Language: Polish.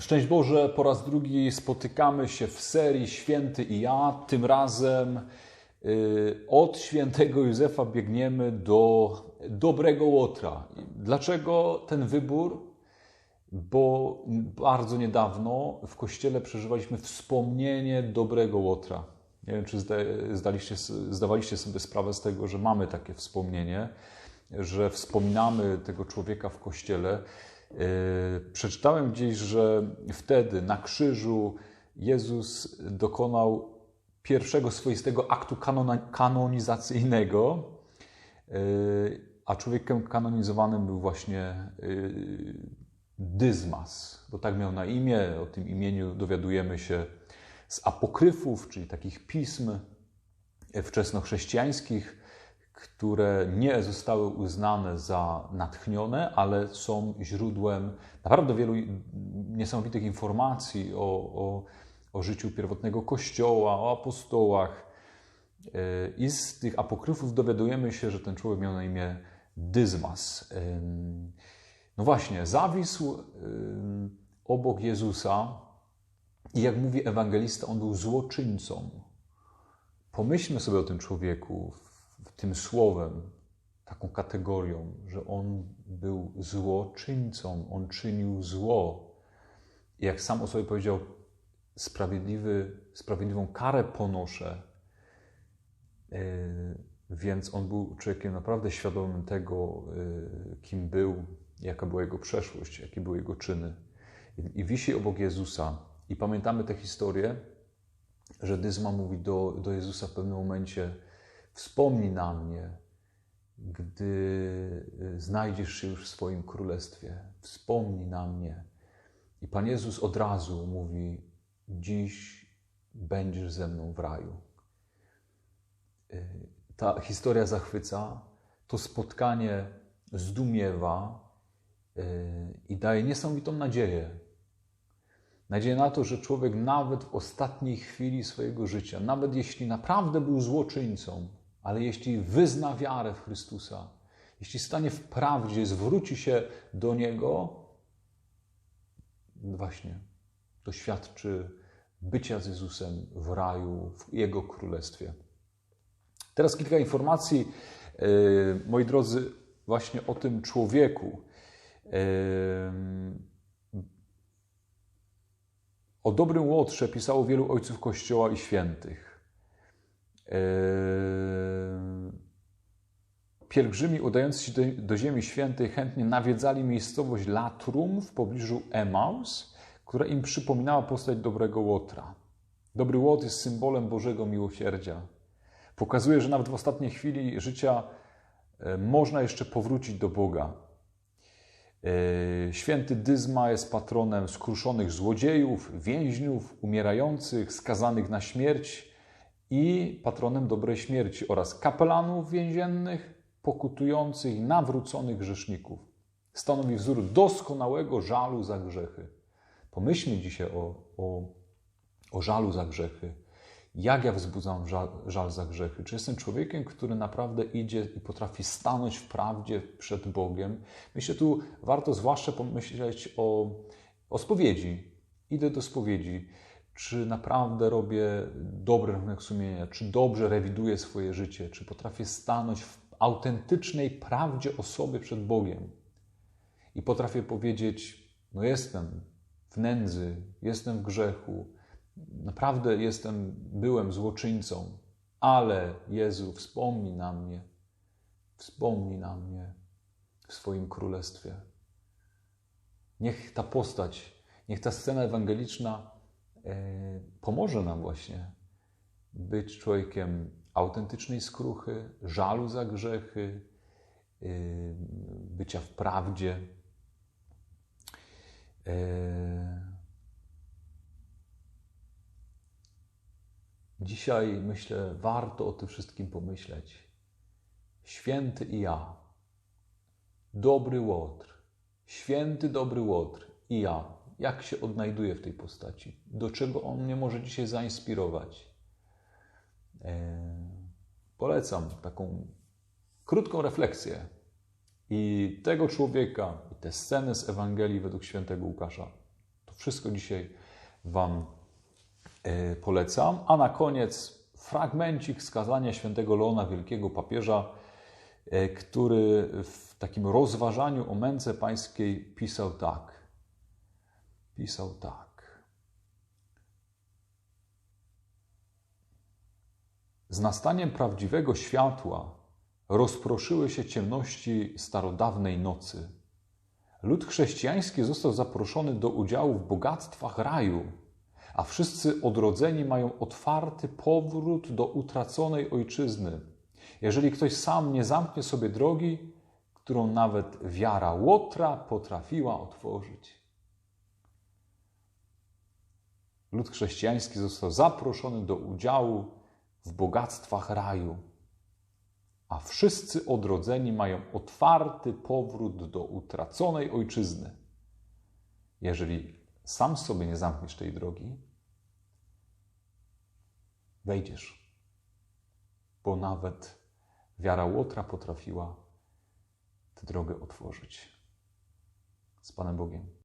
Szczęść Boże, po raz drugi spotykamy się w serii Święty i ja. Tym razem y, od świętego Józefa biegniemy do dobrego Łotra. Dlaczego ten wybór? Bo bardzo niedawno w kościele przeżywaliśmy wspomnienie dobrego Łotra. Nie wiem, czy zdaliście, zdawaliście sobie sprawę z tego, że mamy takie wspomnienie, że wspominamy tego człowieka w kościele. Yy, przeczytałem gdzieś, że wtedy na krzyżu Jezus dokonał pierwszego swoistego aktu kanonizacyjnego, yy, a człowiekiem kanonizowanym był właśnie yy, Dyzmas, bo tak miał na imię. O tym imieniu dowiadujemy się z apokryfów, czyli takich pism wczesnochrześcijańskich które nie zostały uznane za natchnione, ale są źródłem naprawdę wielu niesamowitych informacji o, o, o życiu pierwotnego Kościoła, o apostołach. E, I z tych apokryfów dowiadujemy się, że ten człowiek miał na imię Dyzmas. No właśnie, zawisł obok Jezusa i jak mówi ewangelista, on był złoczyńcą. Pomyślmy sobie o tym człowieku tym słowem, taką kategorią, że on był złoczyńcą, on czynił zło. I jak sam o sobie powiedział, sprawiedliwy, sprawiedliwą karę ponoszę. E, więc on był człowiekiem naprawdę świadomym tego, e, kim był, jaka była jego przeszłość, jakie były jego czyny. I wisi obok Jezusa. I pamiętamy tę historię, że Dyzma mówi do, do Jezusa w pewnym momencie, Wspomnij na mnie, gdy y, znajdziesz się już w swoim królestwie. Wspomnij na mnie. I Pan Jezus od razu mówi: Dziś będziesz ze mną w raju. Y, ta historia zachwyca, to spotkanie zdumiewa y, i daje niesamowitą nadzieję. Nadzieję na to, że człowiek nawet w ostatniej chwili swojego życia, nawet jeśli naprawdę był złoczyńcą, ale jeśli wyzna wiarę w Chrystusa, jeśli stanie w prawdzie, zwróci się do Niego, właśnie doświadczy bycia z Jezusem w raju, w Jego królestwie. Teraz kilka informacji, e, moi drodzy, właśnie o tym człowieku. E, o dobrym Łotrze pisało wielu ojców Kościoła i świętych. Pielgrzymi udający się do, do, Ziemi Świętej chętnie nawiedzali miejscowość Latrum w pobliżu Emaus, która im przypominała postać dobrego Łotra. Dobry Łot jest symbolem Bożego miłosierdzia. Pokazuje, że nawet w ostatniej chwili życia e, można jeszcze powrócić do Boga. E, święty Dyzma jest patronem skruszonych złodziejów, więźniów, umierających, skazanych na śmierć i patronem dobrej śmierci oraz kapelanów więziennych, pokutujących nawróconych grzeszników. Stanowi wzór doskonałego żalu za grzechy. Pomyślmy dzisiaj o, o, o żalu za grzechy. Jak ja wzbudzam żal, żal za grzechy? Czy jestem człowiekiem, który naprawdę idzie i potrafi stanąć w prawdzie przed Bogiem? Myślę, tu warto zwłaszcza pomyśleć o, o spowiedzi. Idę do spowiedzi czy naprawdę robię dobry rachunek sumienia, czy dobrze rewiduję swoje życie, czy potrafię stanąć w autentycznej prawdzie o sobie przed Bogiem i potrafię powiedzieć: No, jestem w nędzy, jestem w grzechu, naprawdę jestem, byłem złoczyńcą, ale Jezu, wspomnij na mnie, wspomnij na mnie w swoim królestwie. Niech ta postać, niech ta scena ewangeliczna E, pomoże nam właśnie być człowiekiem autentycznej skruchy, żalu za grzechy, e, bycia w prawdzie. E, dzisiaj myślę, warto o tym wszystkim pomyśleć. Święty i ja, dobry Łotr, święty dobry Łotr i ja jak się odnajduje w tej postaci, do czego on mnie może dzisiaj zainspirować. E, polecam taką krótką refleksję i tego człowieka, i te sceny z Ewangelii według świętego Łukasza, to wszystko dzisiaj Wam e, polecam. A na koniec fragmencik z kazania świętego Leona, wielkiego papieża, e, który w takim rozważaniu o męce pańskiej pisał tak. Pisał tak. Z nastaniem prawdziwego światła rozproszyły się ciemności starodawnej nocy. Lud chrześcijański został zaproszony do udziału w bogactwach raju, a wszyscy odrodzeni mają otwarty powrót do utraconej ojczyzny. Jeżeli ktoś sam nie zamknie sobie drogi, którą nawet wiara Łotra potrafiła otworzyć. Lud chrześcijański został zaproszony do udziału w bogactwach raju a wszyscy odrodzeni mają otwarty powrót do utraconej ojczyzny. Jeżeli sam sobie nie zamkniesz tej drogi, wejdziesz, bo nawet wiara Łotra potrafiła tę drogę otworzyć. Z Panem Bogiem.